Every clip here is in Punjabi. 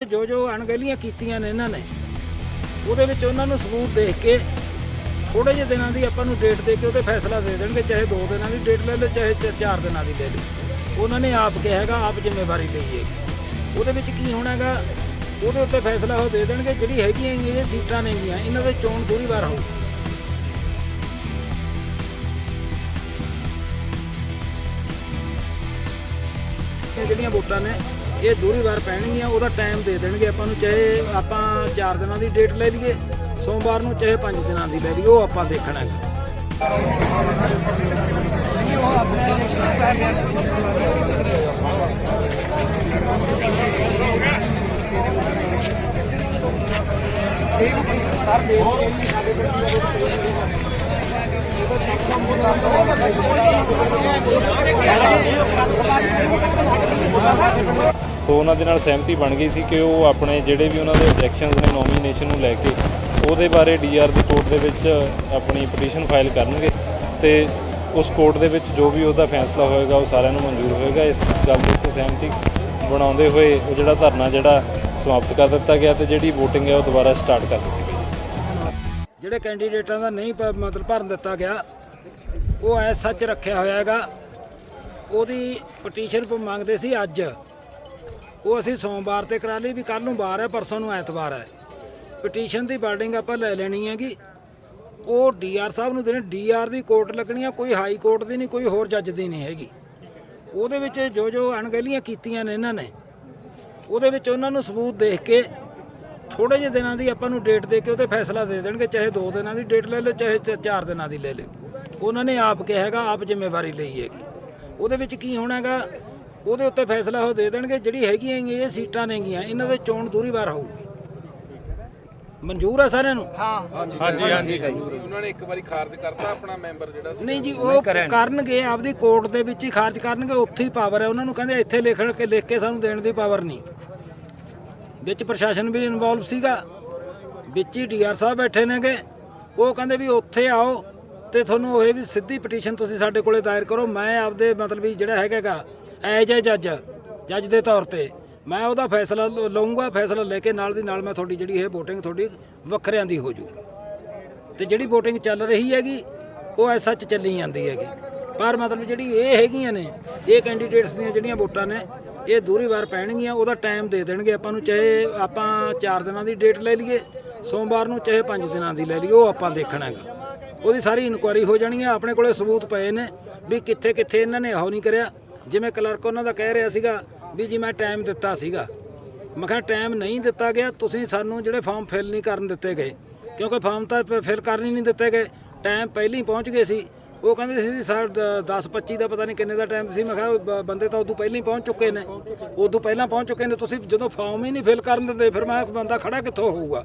ਜੋ ਜੋ ਅਣਗਹਿਲੀਆਂ ਕੀਤੀਆਂ ਨੇ ਇਹਨਾਂ ਨੇ, ਉਹਦੇ ਵਿੱਚ ਉਹਨਾਂ ਨੂੰ ਸਬੂਤ ਦੇਖ ਕੇ ਥੋੜੇ ਜਿਹੇ ਦਿਨਾਂ ਦੀ ਆਪਾਂ ਨੂੰ ਡੇਟ ਦੇ ਕੇ ਉਹਦੇ ਫੈਸਲਾ ਦੇ ਦੇਣਗੇ, ਚਾਹੇ 2 ਦਿਨਾਂ ਦੀ ਡੇਟ ਲੈ ਲਓ, ਚਾਹੇ 4 ਦਿਨਾਂ ਦੀ ਲੈ ਲਓ। ਉਹਨਾਂ ਨੇ ਆਪ ਕਿਹਾ ਹੈਗਾ, ਆਪ ਜ਼ਿੰਮੇਵਾਰੀ ਲਈ ਹੈਗੀ। ਉਹਦੇ ਵਿੱਚ ਕੀ ਹੋਣਾ ਹੈਗਾ, ਉਹਦੇ ਉੱਤੇ ਫੈਸਲਾ ਉਹ ਦੇ ਦੇਣਗੇ, ਜਿਹੜੀ ਹੈਗੀਆਂ ਇਹ ਸੀਟਾਂ ਨੇਗੀਆਂ ਇਹਨਾਂ ਦੇ ਚੋਣ ਦੂਰੀ ਵਾਰ ਹੋਊ। ਇਹ ਜਿਹੜੀਆਂ ਵੋਟਾਂ ਨੇ ਇਹ ਦੂਰੀ ਵਾਰ ਪੈਣਗੀਆਂ, ਉਹਦਾ ਟਾਈਮ ਦੇ ਦੇਣਗੇ ਆਪਾਂ ਨੂੰ, ਚਾਹੇ ਆਪਾਂ 4 ਦਿਨਾਂ ਦੀ ਡੇਟ ਲੈ ਲਈਏ, ਸੋਮਵਾਰ ਨੂੰ ਚਾਹੇ 5 ਦਿਨਾਂ ਦੀ ਲੈ ਲਈਏ, ਉਹ ਆਪਾਂ ਦੇਖਣਾ ਹੈ। ਤੋਂ ਉਹਨਾਂ ਦੇ ਨਾਲ ਸਹਿਮਤੀ ਬਣ ਗਈ ਸੀ ਕਿ ਉਹ ਆਪਣੇ ਜਿਹੜੇ ਵੀ ਉਹਨਾਂ ਦੇ ਆਬਜੈਕਸ਼ਨਸ ਨੇ ਨੋਮੀਨੇਸ਼ਨ ਨੂੰ ਲੈ ਕੇ, ਉਹਦੇ ਬਾਰੇ ਡੀਆਰ ਦੀ ਕੋਰਟ ਦੇ ਵਿੱਚ ਆਪਣੀ ਪਟੀਸ਼ਨ ਫਾਈਲ ਕਰਨਗੇ ਤੇ ਉਸ ਕੋਰਟ ਦੇ ਵਿੱਚ ਜੋ ਵੀ ਉਹਦਾ ਫੈਸਲਾ ਹੋਏਗਾ, ਉਹ ਸਾਰਿਆਂ ਨੂੰ ਮਨਜ਼ੂਰ ਹੋਏਗਾ। ਇਸ ਗੱਲ ਦੇ ਉੱਤੇ ਸਹਿਮਤੀ ਬਣਾਉਂਦੇ ਹੋਏ ਉਹ ਜਿਹੜਾ ਧਰਨਾ ਜਿਹੜਾ ਸਮਾਪਤ ਕਰ ਦਿੱਤਾ ਗਿਆ ਤੇ ਜਿਹੜੀ VOTING ਹੈ ਉਹ ਦੁਬਾਰਾ ਸਟਾਰਟ ਕਰ ਦਿੱਤੀ ਗਈ। ਜਿਹੜੇ ਕੈਂਡੀਡੇਟਾਂ ਦਾ ਨਹੀਂ ਮਤਲਬ ਭਰਨ ਦਿੱਤਾ ਗਿਆ, ਉਹ ਐ ਸੱਚ ਰੱਖਿਆ ਹੋਇਆ ਹੈਗਾ। ਉਹਦੀ ਪਟੀਸ਼ਨ ਮੰਗਦੇ ਸੀ ਅੱਜ। ਉਹ ਅਸੀਂ ਸੋਮਵਾਰ ਤੇ ਕਰਾ ਲਈ ਵੀ ਕੱਲ ਨੂੰ ਵਾਰ ਹੈ, ਪਰਸੋਂ ਨੂੰ ਐਤਵਾਰ ਹੈ। ਪਟੀਸ਼ਨ ਦੀ ਬਾਰਡਿੰਗ ਆਪਾਂ ਲੈ ਲੈਣੀ ਹੈਗੀ। ਉਹ ਡੀਆਰ ਸਾਹਿਬ ਨੂੰ ਦੇਣੀ ਡੀਆਰ ਦੀ ਕੋਰਟ ਲੱਗਣੀ ਆ, ਕੋਈ ਹਾਈ ਕੋਰਟ ਦੀ ਨਹੀਂ, ਕੋਈ ਹੋਰ ਜੱਜ ਦੀ ਨਹੀਂ ਹੈਗੀ। ਉਹਦੇ ਵਿੱਚ ਜੋ ਜੋ ਅਣਗਹਿਲੀਆਂ ਕੀਤੀਆਂ ਨੇ ਇਹਨਾਂ ਨੇ, ਉਹਦੇ ਵਿੱਚ ਉਹਨਾਂ ਨੂੰ ਸਬੂਤ ਦੇਖ ਕੇ ਥੋੜੇ ਜਿਹੇ ਦਿਨਾਂ ਦੀ ਆਪਾਂ ਨੂੰ ਡੇਟ ਦੇ ਕੇ ਉਹਤੇ ਫੈਸਲਾ ਦੇ ਦੇਣਗੇ, ਚਾਹੇ 2 ਦਿਨਾਂ ਦੀ ਡੇਟ ਲੈ ਲਓ, ਚਾਹੇ 4 ਦਿਨਾਂ ਦੀ ਲੈ ਲਿਓ। ਉਹਨਾਂ ਨੇ ਆਪ ਕਿਹਾ ਹੈਗਾ, ਆਪ ਜ਼ਿੰਮੇਵਾਰੀ ਲਈ ਹੈਗੀ। ਉਹਦੇ ਵਿੱਚ ਕੀ ਹੋਣਾ ਹੈਗਾ ਉਹਦੇ ਉੱਤੇ ਫੈਸਲਾ ਉਹ ਦੇ ਦੇਣਗੇ ਜਿਹੜੀ ਹੈਗੀਆਂ ਇਹ ਸੀਟਾਂ ਨੇਗੀਆਂ ਇਹਨਾਂ ਦੇ ਚੋਣ ਦੂਰੀ ਵਾਰ ਹੋਊਗੀ। ਮਨਜ਼ੂਰ ਆ ਸਾਰਿਆਂ ਨੂੰ? ਉਹਨਾਂ ਨੇ ਇੱਕ ਵਾਰੀ ਖਾਰਜ ਕਰਤਾ ਆਪਣਾ ਮੈਂਬਰ ਜਿਹੜਾ ਸੀ। ਨਹੀਂ ਜੀ ਉਹ ਕਰਨਗੇ ਆਪਦੀ ਕੋਰਟ ਦੇ ਵਿੱਚ ਹੀ ਖਾਰਜ ਕਰਨਗੇ ਉੱਥੇ ਹੀ ਪਾਵਰ ਹੈ ਉਹਨਾਂ ਨੂੰ ਕਹਿੰਦੇ ਇੱਥੇ ਲਿਖ ਕੇ ਲਿਖ ਕੇ ਸਾਨੂੰ ਦੇਣ ਦੀ ਪਾਵਰ ਨਹੀਂ। ਵਿੱਚ ਪ੍ਰਸ਼ਾਸਨ ਵੀ ਇਨਵੋਲਵ ਸੀਗਾ। ਵਿੱਚ ਹੀ ਡੀਆਰ ਸਾਹਿਬ ਬੈਠੇ ਨੇਗੇ। ਉਹ ਕਹਿੰਦੇ ਵੀ ਉੱਥੇ ਆਓ ਤੇ ਤੁਹਾਨੂੰ ਇਹ ਵੀ ਸਿੱਧੀ ਪਟੀਸ਼ਨ ਤੁਸੀਂ ਸਾਡੇ ਕੋਲੇ ਦਾਇਰ ਕਰੋ। ਮੈਂ ਆਪਦੇ ਮਤਲਬ ਵੀ ਜਿਹੜਾ ਹੈਗਾਗਾ ਐਜ ਐ ਜੱਜ ਜੱਜ ਦੇ ਤੌਰ ਤੇ ਮੈਂ ਉਹਦਾ ਫੈਸਲਾ ਲ- ਲਊਂਗਾ, ਫੈਸਲਾ ਲੈ ਕੇ ਨਾਲ ਦੀ ਨਾਲ ਮੈਂ ਤੁਹਾਡੀ ਜਿਹੜੀ ਇਹ VOTING ਤੁਹਾਡੀ ਵੱਖਰਿਆਂ ਦੀ ਹੋ ਜੂਗੀ ਤੇ ਜਿਹੜੀ VOTING ਚੱਲ ਰਹੀ ਹੈਗੀ, ਉਹ ਐ ਸੱਚ ਚੱਲੀ ਜਾਂਦੀ ਹੈਗੀ। ਪਰ ਮਤਲਬ ਜਿਹੜੀ ਇਹ ਹੈਗੀਆਂ ਨੇ, ਇਹ ਕੈਂਡੀਡੇਟਸ ਦੀਆਂ ਜਿਹੜੀਆਂ ਵੋਟਾਂ ਨੇ, ਇਹ ਦੂਰੀ ਵਾਰ ਪੈਣਗੀਆਂ, ਉਹਦਾ ਟਾਈਮ ਦੇ ਦੇਣਗੇ। ਆਪਾਂ ਨੂੰ ਚਾਹੇ ਆਪਾਂ 4 ਦਿਨਾਂ ਦੀ ਡੇਟ ਲੈ ਲਈਏ, ਸੋਮਵਾਰ ਨੂੰ ਚਾਹੇ 5 ਦਿਨਾਂ ਦੀ ਲੈ ਲਈਏ, ਉਹ ਆਪਾਂ ਦੇਖਣਾ ਹੈਗਾ। ਉਹਦੀ ਸਾਰੀ ਇਨਕੁਆਇਰੀ ਹੋ ਜਾਣੀ ਹੈ। ਆਪਣੇ ਕੋਲੇ ਸਬੂਤ ਪਏ ਨੇ ਵੀ ਕਿੱਥੇ ਕਿੱਥੇ ਇਹਨਾਂ ਨੇ ਇਹੋ ਨਹੀਂ ਕਰਿਆ। ਜਿਵੇਂ ਕਲਰਕ ਉਹਨਾਂ ਦਾ ਕਹਿ ਰਿਹਾ ਸੀਗਾ ਵੀ ਜੀ ਮੈਂ ਟਾਈਮ ਦਿੱਤਾ ਸੀਗਾ। ਮੈਂ ਕਿਹਾ ਟਾਈਮ ਨਹੀਂ ਦਿੱਤਾ ਗਿਆ, ਤੁਸੀਂ ਸਾਨੂੰ ਜਿਹੜੇ ਫਾਰਮ ਫਿਲ ਨਹੀਂ ਕਰਨ ਦਿੱਤੇ ਗਏ। ਕਿਉਂਕਿ ਫਾਰਮ ਤਾਂ ਫਿਲ ਕਰਨ ਹੀ ਨਹੀਂ ਦਿੱਤੇ ਗਏ। ਟਾਈਮ ਪਹਿਲਾਂ ਹੀ ਪਹੁੰਚ ਗਏ ਸੀ। ਉਹ ਕਹਿੰਦੇ ਸੀ ਸਰ 10 25 ਦਾ ਪਤਾ ਨਹੀਂ ਕਿੰਨੇ ਦਾ ਟਾਈਮ ਸੀ। ਮੈਂ ਕਿਹਾ ਬੰਦੇ ਤਾਂ ਉਦੋਂ ਪਹਿਲਾਂ ਹੀ ਪਹੁੰਚ ਚੁੱਕੇ ਨੇ। ਉਦੋਂ ਪਹਿਲਾਂ ਪਹੁੰਚ ਚੁੱਕੇ ਨੇ। ਤੁਸੀਂ ਜਦੋਂ ਫਾਰਮ ਹੀ ਨਹੀਂ ਫਿਲ ਕਰਨ ਦਿੰਦੇ, ਫਿਰ ਮੈਂ ਬੰਦਾ ਖੜਾ ਕਿੱਥੋਂ ਹੋਊਗਾ?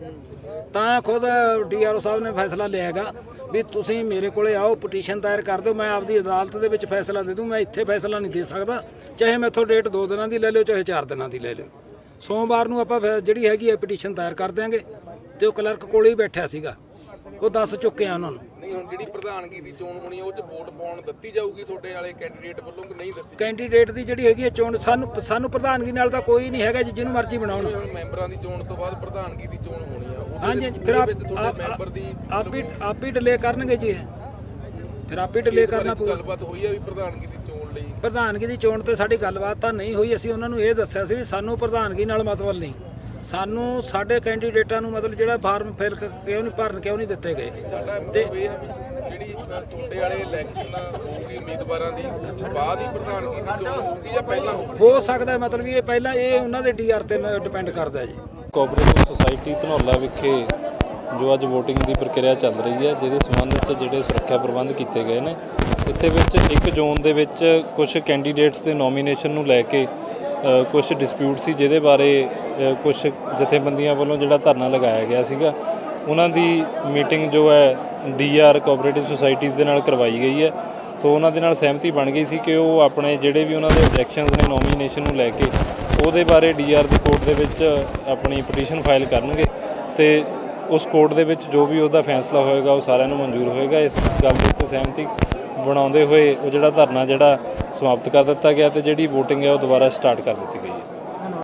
ਤਾਂ ਖੁਦ ਡੀਆਰਓ ਸਾਹਿਬ ਨੇ ਫੈਸਲਾ ਲਿਆ ਹੈਗਾ ਵੀ ਤੁਸੀਂ ਮੇਰੇ ਕੋਲੇ ਆਓ ਪਟੀਸ਼ਨ ਦਾਇਰ ਕਰ ਦਿਓ, ਮੈਂ ਆਪਦੀ ਅਦਾਲਤ ਦੇ ਵਿੱਚ ਫੈਸਲਾ ਦੇ ਦੂੰ, ਮੈਂ ਇੱਥੇ ਫੈਸਲਾ ਨਹੀਂ ਦੇ ਸਕਦਾ। ਚਾਹੇ ਮੈਥੋਂ ਡੇਟ 2 ਦਿਨਾਂ ਦੀ ਲੈ ਲਿਓ, ਚਾਹੇ 4 ਦਿਨਾਂ ਦੀ ਲੈ ਲਿਓ। ਸੋਮਵਾਰ ਨੂੰ ਆਪਾਂ ਫਿਰ ਜਿਹੜੀ ਹੈਗੀ ਹੈ ਪਟੀਸ਼ਨ ਦਾਇਰ ਕਰ ਦਿਆਂਗੇ ਤੇ ਉਹ ਕਲਰਕ ਕੋਲੇ ਹੀ ਬੈਠਿਆ ਸੀਗਾ। ਉਹ ਦੱਸ ਚੁੱਕੇ ਆ ਉਹਨਾਂ ਨੂੰ। ਨਹੀਂ ਹੁਣ ਜਿਹੜੀ ਪ੍ਰਧਾਨਗੀ ਦੀ ਚੋਣ ਹੋਣੀ ਆ, ਉਹ ਚ ਵੋਟ ਪਾਉਣ ਦਿੱਤੀ ਜਾਊਗੀ ਤੁਹਾਡੇ ਵਾਲੇ ਕੈਂਡੀਡੇਟ ਵੱਲੋਂ ਕਿ ਨਹੀਂ ਦਿੱਤੀ ਕੈਂਡੀਡੇਟ ਦੀ ਜਿਹੜੀ ਹੈਗੀ ਹੈ ਚੋਣ ਸਾਨੂੰ ਸਾਨੂੰ ਪ੍ਰਧਾਨਗੀ ਨਾਲ ਤਾਂ ਕੋਈ ਨਹੀਂ ਹੈਗਾ ਜੀ ਜਿਹਨੂੰ ਮਰਜ਼ੀ ਬਣਾਉਣ। ਹੁਣ ਮੈਂਬਰਾਂ ਦੀ ਚੋਣ ਤੋਂ ਬਾਅਦ ਪ੍ਰਧਾਨਗੀ ਦੀ ਚੋਣ ਹੋਣੀ ਆ ਉਹਦੇ ਹਾਂਜੀ ਵਿੱਚ- ਹਾਂਜੀ, ਫਿਰ ਉਹਦੇ ਆਪ ਤੁਹਾਡੇ ਆਪ- ਮੈਂਬਰ ਦੀ ਆਪ ਹੀ ਆਪ ਹੀ ਡਿਲੇ ਕਰਨਗੇ ਜੀ। ਇਹ। ਫਿਰ ਆਪ ਹੀ ਡਿਲੇ ਇਸ ਬਾਰੇ ਕਰਨਾ ਪਊਗਾ। ਗੱਲਬਾਤ ਹੋਈ ਆ ਵੀ ਪ੍ਰਧਾਨਗੀ ਦੀ ਚੋਣ ਲਈ? ਪ੍ਰਧਾਨਗੀ ਦੀ ਚੋਣ ਤੇ ਸਾਡੀ ਗੱਲਬਾਤ ਤਾਂ ਨਹੀਂ ਹੋਈ ਅਸੀਂ ਉਹਨਾਂ ਨੂੰ ਇਹ ਦੱਸਿਆ ਸੀ ਵੀ ਸਾਨੂੰ ਪ੍ਰਧਾਨਗੀ ਨਾਲ ਮਤਲਬ ਨਹੀਂ। ਸਾਨੂੰ ਸਾਡੇ ਕੈਂਡੀਡੇਟਾਂ ਨੂੰ ਮਤਲਬ ਜਿਹੜਾ ਫਾਰਮ ਫਿਲ ਕਿਉਂ ਨਹੀਂ ਭਰਨ ਕਿਉਂ ਨਹੀਂ ਦਿੱਤੇ ਗਏ? ਤੇ ਜਿਹੜੀ ਤੁਹਾਡੇ ਵਾਲੇ ਇਲੈਕਸ਼ਨ ਹੋਊਗੀ ਉਮੀਦਵਾਰਾਂ ਦੀ ਬਾਅਦ ਹੀ ਪ੍ਰਧਾਨਗੀ ਦੀ ਚੋਣ ਹੋਊਗੀ ਜਾਂ ਪਹਿਲਾਂ ਹੋ ਸਕਦਾ ਹੈ ਮਤਲਬ ਵੀ ਇਹ ਪਹਿਲਾਂ ਇਹ ਉਹਨਾਂ ਦੇ ਡੀਆਰ ਤੇ ਡਿਪੈਂਡ ਕਰਦਾ ਹੈ ਜੀ। ਕੋਆਪਰੇਟਿਵ ਸੁਸਾਇਟੀ ਧਨੌਲਾ ਵਿਖੇ ਜੋ ਅੱਜ VOTING ਦੀ ਪ੍ਰਕਿਰਿਆ ਚੱਲ ਰਹੀ ਹੈ ਜਿਹਦੇ ਸੰਬੰਧ ਵਿੱਚ ਜਿਹੜੇ ਸੁਰੱਖਿਆ ਪ੍ਰਬੰਧ ਕੀਤੇ ਗਏ ਨੇ ਇੱਥੇ ਵਿੱਚ ਇੱਕ ਜ਼ੋਨ ਦੇ ਵਿੱਚ ਕੁਝ ਕੈਂਡੀਡੇਟਸ ਦੇ ਨੋਮੀਨੇਸ਼ਨ ਨੂੰ ਲੈ ਕੇ ਕੁਝ ਡਿਸਪਿਊਟ ਸੀ ਜਿਹਦੇ ਬਾਰੇ ਕੁਝ ਜਥੇਬੰਦੀਆਂ ਵੱਲੋਂ ਜਿਹੜਾ ਧਰਨਾ ਲਗਾਇਆ ਗਿਆ ਸੀਗਾ, ਉਹਨਾਂ ਦੀ ਮੀਟਿੰਗ ਜੋ ਹੈ ਡੀਆਰ ਕੋਆਪਰੇਟਿਵ ਸੁਸਾਇਟੀਜ਼ ਦੇ ਨਾਲ ਕਰਵਾਈ ਗਈ ਹੈ। ਤੋਂ ਉਹਨਾਂ ਦੇ ਨਾਲ ਸਹਿਮਤੀ ਬਣ ਗਈ ਸੀ ਕਿ ਉਹ ਆਪਣੇ ਜਿਹੜੇ ਵੀ ਉਹਨਾਂ ਦੇ ਆਬਜੈਕਸ਼ਨਸ ਨੇ ਨੋਮੀਨੇਸ਼ਨ ਨੂੰ ਲੈ ਕੇ, ਉਹਦੇ ਬਾਰੇ ਡੀਆਰ ਦੀ ਕੋਰਟ ਦੇ ਵਿੱਚ ਆਪਣੀ ਪਟੀਸ਼ਨ ਫਾਈਲ ਕਰਨਗੇ ਤੇ ਉਸ ਕੋਰਟ ਦੇ ਵਿੱਚ ਜੋ ਵੀ ਉਹਦਾ ਫੈਸਲਾ ਹੋਏਗਾ, ਉਹ ਸਾਰਿਆਂ ਨੂੰ ਮਨਜ਼ੂਰ ਹੋਏਗਾ। ਇਸ ਗੱਲ ਦੇ ਉੱਤੇ ਸਹਿਮਤੀ ਬਣਾਉਂਦੇ ਹੋਏ ਉਹ ਜਿਹੜਾ ਧਰਨਾ ਜਿਹੜਾ ਸਮਾਪਤ ਕਰ ਦਿੱਤਾ ਗਿਆ ਤੇ ਜਿਹੜੀ VOTING ਹੈ ਉਹ ਦੁਬਾਰਾ ਸਟਾਰਟ ਕਰ ਦਿੱਤੀ ਗਈ ਹੈ।